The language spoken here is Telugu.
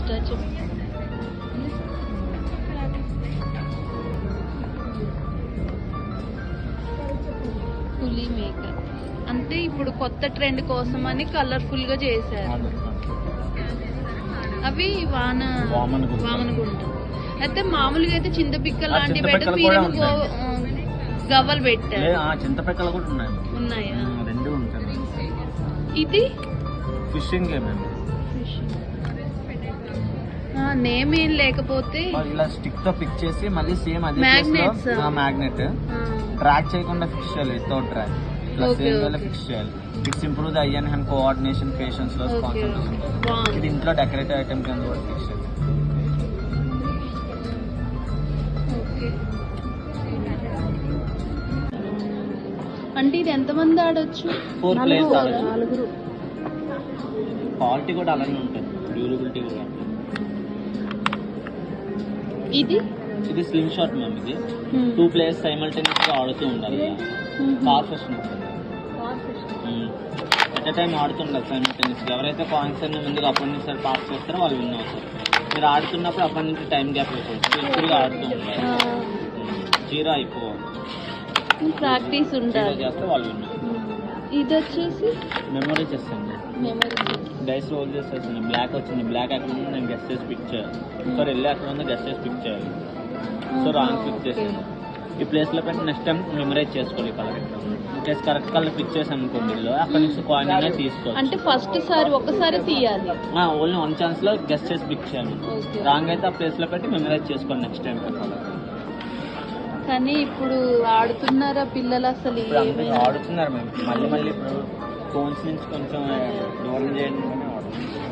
స్టాచ్యూ. పులి మేక అంటే ఇప్పుడు కొత్త ట్రెండ్ కోసం అని కలర్ఫుల్గా చేశారు అవి వాన వామనగుంట. అయితే మామూలుగా అయితే చింతపిక్క ఆ లాంటి చింతపిక్కలు పెట్టు కూడా వీరేమో గో- ఆ, గవ్వలు పెట్టారు. కూడా ఉన్నాయి. ఉన్నాయా? ఉమ్, రెండు ఉంటాయి. ఇది? ఫిషింగ్ అండి నేమ్ ఏం లేకపోతే మరి ఇలా స్టిక్తో పిక్ చేసి మళ్ళీ సేమ్ అదే? మ్యాగ్నెట్ ఆ, ట్రాక్ చేయకుండా ఫిక్స్ చేయాలి వితౌట్ ట్రాక్ ఇట్లా సేమ్ okay. ఫిక్స్ చేయాలి. It's improve the eye and hand coordination పేషెన్స్లో concentration. ఇది ఇంట్లో డెకరేటివ్ ఐటమ్ కింద కూడా ఫిక్స్ చేయాలి. ఓకే. అంటే ఇది ఎంతమంది ఆడొచ్చు. నలుగురు. క్వాలిటీ కూడా అలానే ఉంటుంది. డ్యూరబిలిటీ కూడా. ఇది? ఇది స్లిమ్ షాట్ మ్యామ్ ఇది. టూ ప్లేయర్స్ సైమల్టేనియస్గా ఆడుతూ ఉండాలి. కార్ ఫెషన్ ఎట్ ఎ టైం ఆడుతుండాలి సైమల్టేనియస్ ఎవరైతే కాయిన్స్ అన్ని ముందుగా అప్పటి నుంచి పాస్ చేస్తారో వాళ్ళు విన్ అవుతారు. మీరు ఆడుతున్నప్పుడు అప్పటి నుంచి టైం గ్యాప్ అయిపోతుంది ఎక్కువగా ఆడుతూ ఉండాలి. జీరో అయిపోవాలి. ప్రాక్టీస్ ఉండాలి. చేస్తే వాళ్ళు విన్ ఇది వచ్చేసి మెమరీ చేస్తాను మెమరీ డైస్ రోల్ చేసేసాను బ్లాక్ వచ్చింది. బ్లాక్ ఎక్కడ ఉందో నేను గెస్ట్ చేసి పిక్ చేయాలి. సో వెళ్ళి అక్కడ ఉందో గెస్ట్ చేసి పిక్ చేయాలి. సో రాంగ్ పిక్ చేసాను ఈ ప్లేస్లో పెట్టి నెక్స్ట్ టైం మెమరైజ్ చేసుకోవాలి colour in case correct colour pick చేసాను అనుకోండి అక్కడ నుంచి కాయిన్ అనేది తీసుకోవాలి అంటే ఫస్ట్ సారి ఒకసారి తీయాలి. ఓన్లీ వన్ ఛాన్స్లో గెస్ట్ చేసి పిక్ చేయాలి. రాంగ్ అయితే ఆ ప్లేస్లో పెట్టి మెమరైజ్ చేసుకోండి నెక్స్ట్ టైం కానీ ఇప్పుడు ఆడుతున్నారా పిల్లలు అసలు ఏమైనా? ఆడుతున్నారు మేము మళ్ళీ మళ్ళీ ఇప్పుడు ఫోన్స్ నుంచి కొంచెం దూరం చేయండి అని ఆడుతున్నారు.